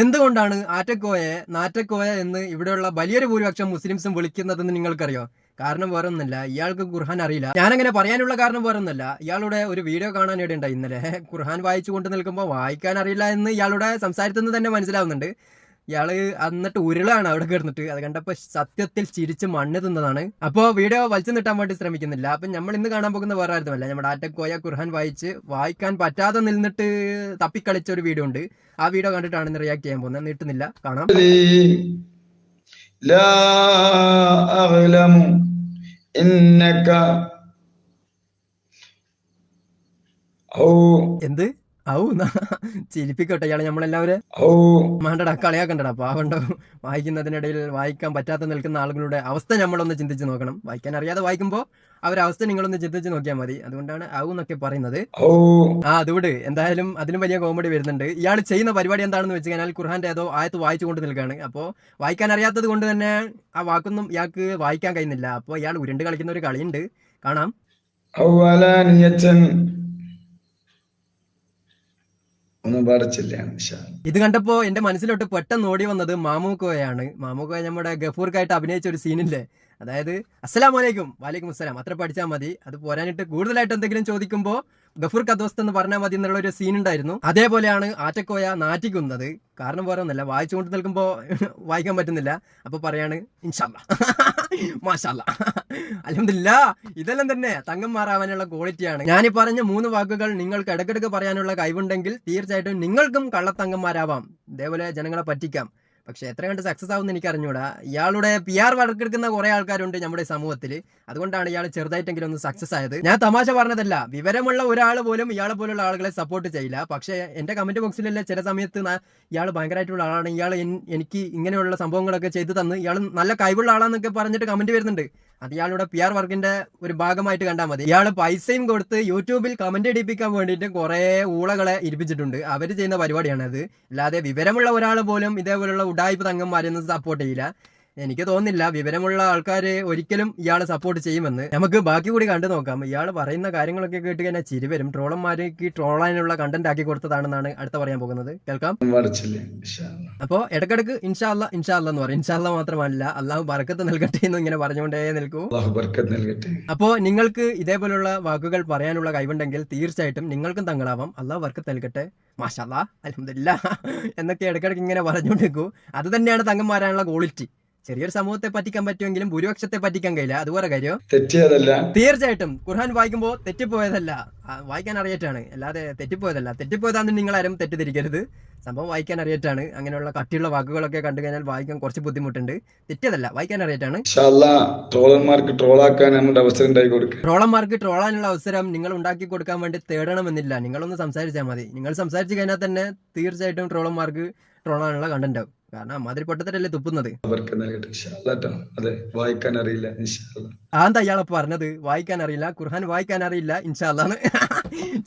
എന്തുകൊണ്ടാണ് ആറ്റക്കോയെ നാറ്റക്കോയ എന്ന് ഇവിടെയുള്ള വലിയൊരു ഭൂരിപക്ഷം മുസ്ലിംസും വിളിക്കുന്നതെന്ന് നിങ്ങൾക്കറിയോ? കാരണം വേറെ ഒന്നല്ല ഇയാൾക്ക് ഖുർഹാൻ അറിയില്ല. ഞാനങ്ങനെ പറയാനുള്ള കാരണം വേറെ ഒന്നല്ല ഇയാളുടെ ഒരു വീഡിയോ കാണാൻ ഇടയുണ്ടായി ഇന്നലെ? ഖുർഹാൻ വായിച്ചു കൊണ്ട് നിൽക്കുമ്പോൾ വായിക്കാൻ അറിയില്ല എന്ന് ഇയാളുടെ സംസാരത്തിൽ നിന്ന് തന്നെ മനസ്സിലാവുന്നുണ്ട്. ഇയാൾ എന്നിട്ട് ഉരുളാണ് അവിടെ കിടന്നിട്ട്. അത് കണ്ടപ്പോൾ സത്യത്തിൽ ചിരിച്ച് മണ്ണ് തിന്നതാണ്. അപ്പോൾ വീഡിയോ വലിച്ചു നിട്ടാൻ വേണ്ടി ശ്രമിക്കുന്നില്ല. അപ്പൊ നമ്മൾ ഇന്ന് കാണാൻ പോകുന്ന വേറെ ആയിരുന്നല്ല നമ്മുടെ കോയ ഖുർഹാൻ വായിച്ച് വായിക്കാൻ പറ്റാതെ നിന്നിട്ട് തപ്പിക്കളിച്ച ഒരു വീഡിയോ ഉണ്ട്. ആ വീഡിയോ കണ്ടിട്ടാണ് ഇന്ന് റിയാക്ട് ചെയ്യാൻ പോകുന്നത്. നീട്ടുന്നില്ല. കാണാം. എന്ത്? ഔ ചിരിപ്പിക്കോട്ടെ ഇയാളെ നമ്മളെല്ലാവരും. വേണ്ടടാ കളിയാക്കണ്ടടാ പാവണ്ടാവും വായിക്കുന്നതിനിടയിൽ വായിക്കാൻ പറ്റാത്ത നിൽക്കുന്ന ആളുകളുടെ അവസ്ഥ നമ്മളൊന്ന് ചിന്തിച്ച് നോക്കണം. വായിക്കാൻ അറിയാതെ വായിക്കുമ്പോൾ അവരവസ്ഥ നിങ്ങളൊന്ന് ചിന്തിച്ച് നോക്കിയാൽ മതി. അതുകൊണ്ടാണ് ഔ എന്നൊക്കെ പറയുന്നത്. ആ അതുകൊണ്ട് എന്തായാലും അതിലും വലിയ കോമഡി വരുന്നുണ്ട്. ഇയാൾ ചെയ്യുന്ന പരിപാടി എന്താണെന്ന് വെച്ച് കഴിഞ്ഞാൽ ഖുർഹാന്റെ ഏതോ ആയത്ത് വായിച്ചു കൊണ്ട് നിൽക്കുകയാണ്. അപ്പോൾ വായിക്കാൻ അറിയാത്തത് കൊണ്ട് തന്നെ ആ വാക്കൊന്നും ഇയാൾക്ക് വായിക്കാൻ കഴിയുന്നില്ല. അപ്പോൾ ഇയാൾ ഉരുണ്ട് കളിക്കുന്ന ഒരു കളിയുണ്ട്. കാണാം. ഒന്നുപാടെ ചെല്ലാണ് ഇത് കണ്ടപ്പോ എന്റെ മനസ്സിലോട്ട് പെട്ടെന്ന് ഓടി വന്നത് മാമൂക്കോയാണ് മാമൂക്കോയ നമ്മുടെ ഗഫൂർക്കായിട്ട് അഭിനയിച്ച ഒരു സീനില്ലേ? അതായത് അസ്സലാം വലൈക്കും വലൈക്കും അസ്സലാം. അത്ര പഠിച്ചാൽ മതി. അത് പോരാനിട്ട് കൂടുതലായിട്ട് എന്തെങ്കിലും ചോദിക്കുമ്പോൾ ഗഫൂർ കദോസ്ത് എന്ന് പറഞ്ഞാൽ മതി എന്നുള്ള ഒരു സീൻ ഉണ്ടായിരുന്നു. അതേപോലെയാണ് ആറ്റക്കോയ നാറ്റിക്കുന്നത്. കാരണം പോരാന്നല്ല വായിച്ചുകൊണ്ട് നിൽക്കുമ്പോൾ വായിക്കാൻ പറ്റുന്നില്ല. അപ്പൊ പറയാണ് ഇൻഷാല്ല മാഷല്ല അലഹമില്ല ഇതെല്ലാം തന്നെ തങ്കം മാറാവാനുള്ള ക്വാളിറ്റിയാണ് ഞാൻ പറഞ്ഞ മൂന്ന് വാക്കുകൾ നിങ്ങൾക്ക് ഇടയ്ക്കിടയ്ക്ക് പറയാനുള്ള കഴിവുണ്ടെങ്കിൽ തീർച്ചയായിട്ടും നിങ്ങൾക്കും കള്ളത്തങ്കന്മാരാവാം ഇതേപോലെ ജനങ്ങളെ പറ്റിക്കാം. പക്ഷെ എത്ര കണ്ട് സക്സസ് ആവുമെന്ന് എനിക്ക് അറിഞ്ഞൂടാ ഇയാളുടെ പി ആർ വളർക്കെടുക്കുന്ന കുറെ ആൾക്കാരുണ്ട് നമ്മുടെ സമൂഹത്തിൽ അതുകൊണ്ടാണ് ഇയാൾ ചെറുതായിട്ടെങ്കിലും ഒന്ന് സക്സസ് ആയത്. ഞാൻ തമാശ പറഞ്ഞതല്ല. വിവരമുള്ള ഒരാൾ പോലും ഇയാളെ പോലുള്ള ആളുകളെ സപ്പോർട്ട് ചെയ്യില്ല. പക്ഷേ എന്റെ കമന്റ് ബോക്സിലല്ലേ ചില സമയത്ത് ഇയാൾ ഭയങ്കരമായിട്ടുള്ള ആളാണ്. ഇയാൾ എനിക്ക് ഇങ്ങനെയുള്ള സംഭവങ്ങളൊക്കെ ചെയ്തു തന്ന് ഇയാൾ നല്ല കഴിവുള്ള ആളാന്നൊക്കെ പറഞ്ഞിട്ട് കമന്റ് വരുന്നുണ്ട്. അത് ഇയാളുടെ പി ആർ വർക്കിന്റെ ഒരു ഭാഗമായിട്ട് കണ്ടാൽ മതി. ഇയാൾ പൈസയും കൊടുത്ത് യൂട്യൂബിൽ കമന്റ് ഇടിപ്പിക്കാൻ വേണ്ടിയിട്ട് കുറെ ഊളകളെ ഇരിപ്പിച്ചിട്ടുണ്ട്. അവർ ചെയ്യുന്ന പരിപാടിയാണ് അത് അല്ലാതെ വിവരമുള്ള ഒരാൾ പോലും ഇതേപോലുള്ള ഉടായ്പ തങ്ങന്മാരെയൊന്നും സപ്പോർട്ട് ചെയ്യില്ല. എനിക്ക് തോന്നുന്നില്ല വിവരമുള്ള ആൾക്കാർ ഒരിക്കലും ഇയാളെ സപ്പോർട്ട് ചെയ്യുമെന്ന്. നമുക്ക് ബാക്കി കൂടി കണ്ടു നോക്കാം. ഇയാൾ പറയുന്ന കാര്യങ്ങളൊക്കെ കേട്ട് കഴിഞ്ഞാൽ ചിരി വരും. ട്രോളന്മാർക്ക് ട്രോളാനുള്ള കണ്ടന്റ് ആക്കി കൊടുത്തതാണെന്നാണ് അടുത്ത പറയാൻ പോകുന്നത്. കേൾക്കാം. അപ്പോ ഇടക്കിടക്ക് ഇൻഷാല്ല ഇൻഷാല്ല എന്ന് പറയും. ഇൻഷാല്ല മാത്രമല്ല അള്ളാഹു ബർക്കത്ത് നൽകട്ടെ എന്ന് ഇങ്ങനെ പറഞ്ഞുകൊണ്ടേ നിൽക്കൂ. അപ്പോ നിങ്ങൾക്ക് ഇതേപോലുള്ള വാക്കുകൾ പറയാനുള്ള കഴിവുണ്ടെങ്കിൽ തീർച്ചയായിട്ടും നിങ്ങൾക്കും തങ്ങളാവാം. അള്ളാഹു ബർക്കത്ത് നൽകട്ടെ. മാഷാല്ല അലഹമില്ല എന്നൊക്കെ ഇടക്കിടക്ക് ഇങ്ങനെ പറഞ്ഞുകൊണ്ടിരിക്കൂ. അത് തന്നെയാണ് തങ്ങന്മാരാനുള്ള ക്വാളിറ്റി ചെറിയൊരു സമൂഹത്തെ പറ്റിക്കാൻ പറ്റുമെങ്കിലും ഭൂരിപക്ഷത്തെ പറ്റിക്കാൻ കഴിയില്ല. അതുപോലെ കാര്യം. തെറ്റിയതല്ല. തീർച്ചയായിട്ടും ഖുർഹാൻ വായിക്കുമ്പോൾ തെറ്റിപ്പോയതല്ല. വായിക്കാൻ അറിയറ്റാണ്. അല്ലാതെ തെറ്റിപ്പോയതല്ല. തെറ്റിപ്പോയതാണെന്ന് നിങ്ങൾ ആരും തെറ്റിദ്ധരിക്കരുത്. സംഭവം വായിക്കാൻ അറിയറ്റാണ്. അങ്ങനെയുള്ള കട്ടിയുള്ള വാക്കുകളൊക്കെ കണ്ടു കഴിഞ്ഞാൽ വായിക്കാൻ കുറച്ച് ബുദ്ധിമുട്ടുണ്ട്. തെറ്റിയതല്ല. വായിക്കാൻ അറിയറ്റാണ്. ട്രോളന്മാർക്ക് ട്രോളാക്കാൻ അവസരം ട്രോളന്മാർക്ക് ട്രോളാനുള്ള അവസരം നിങ്ങൾ ഉണ്ടാക്കി കൊടുക്കാൻ വേണ്ടി തേടണമെന്നില്ല. നിങ്ങളൊന്ന് സംസാരിച്ചാൽ മതി. നിങ്ങൾ സംസാരിച്ചു കഴിഞ്ഞാൽ തന്നെ തീർച്ചയായിട്ടും ട്രോളന്മാർക്ക് ട്രോളാനുള്ള കണ്ടന്റ് ആവും കാരണം അമ്മാതിരി പൊട്ടത്തരല്ലേ തുപ്പുന്നത്? ബർക്കത്ത് നൽകട്ടെ അതെ വായിക്കാൻ അറിയില്ല ഇൻഷാല്ല ആന്താ ഇയാളെ പറഞ്ഞത്? വായിക്കാൻ അറിയില്ല ഖുർഹാൻ വായിക്കാൻ അറിയില്ല ഇൻഷാല്ലാന്ന്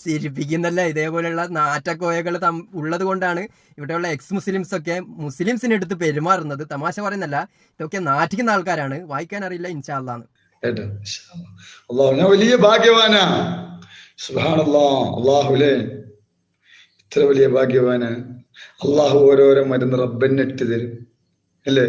ചിരിപ്പിക്കുന്നല്ല ഇതേപോലെയുള്ള നാറ്റക്കോയകൾ ഉള്ളത് കൊണ്ടാണ് ഇവിടെയുള്ള എക്സ് മുസ്ലിംസ് ഒക്കെ മുസ്ലിംസിന് എടുത്ത് പെരുമാറുന്നത്. തമാശ പറയുന്നല്ല ഇതൊക്കെ നാറ്റിക്കുന്ന ആൾക്കാരാണ്. വായിക്കാൻ അറിയില്ല ഇൻഷാല്ലാന്ന് വലിയ ഭാഗ്യവാനാ. സുഹാനല്ലാ അള്ളാഹുലേ. ഇത്ര വലിയ ഭാഗ്യവാന്. അള്ളാഹു ഓരോരോ മരുന്ന് റബ്ബന്നിട്ട് തരും. അല്ലേ.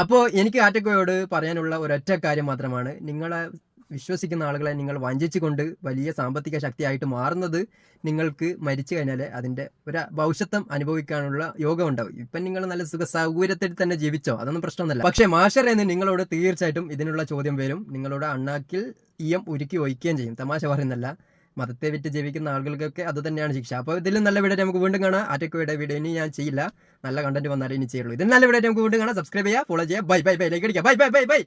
അപ്പോ എനിക്ക് ആറ്റക്കോയോട് പറയാനുള്ള ഒരൊറ്റ കാര്യം മാത്രമാണ്. നിങ്ങളെ വിശ്വസിക്കുന്ന ആളുകളെ നിങ്ങൾ വഞ്ചിച്ചുകൊണ്ട് വലിയ സാമ്പത്തിക ശക്തിയായിട്ട് മാറുന്നത് നിങ്ങൾക്ക് മരിച്ചു കഴിഞ്ഞാൽ അതിന്റെ ഒരു ഭവിഷ്യത്വം അനുഭവിക്കാനുള്ള യോഗം ഉണ്ടാവും ഇപ്പം നിങ്ങൾ നല്ല സുഖ സൗകര്യത്തിൽ തന്നെ ജീവിച്ചോ? അതൊന്നും പ്രശ്നമൊന്നുമല്ല. പക്ഷേ മാഷർ എന്ന് നിങ്ങളോട് തീർച്ചയായിട്ടും ഇതിനുള്ള ചോദ്യം വരും. നിങ്ങളോട് അണ്ണാക്കിൽ ഈയം ഉരുക്കി ഒഴിക്കുകയും ചെയ്യും. തമാശ പറയുന്നല്ല മതത്തെ വിറ്റ് ജീവിക്കുന്ന ആളുകൾക്കൊക്കെ അത് തന്നെയാണ് ശിക്ഷ. അപ്പോൾ ഇതിലും നല്ല വീഡിയോ നമുക്ക് വീണ്ടും കാണാം. ആറ്റക്കോയുടെ വീഡിയോ ഇനി ഞാൻ ചെയ്യില്ല. നല്ല കണ്ടന്റ് വന്നാലേ ഇനി ചെയ്യുള്ളൂ. ഇതിൽ നല്ല വീഡിയോ നമുക്ക് വീണ്ടും കാണാം. സബ്സ്ക്രൈബ് ചെയ്യുക ഫോളോ ചെയ്യുക. ബൈ ബൈ ബൈ ലൈക്ക് അടിക്കുക. Bye bye bye bye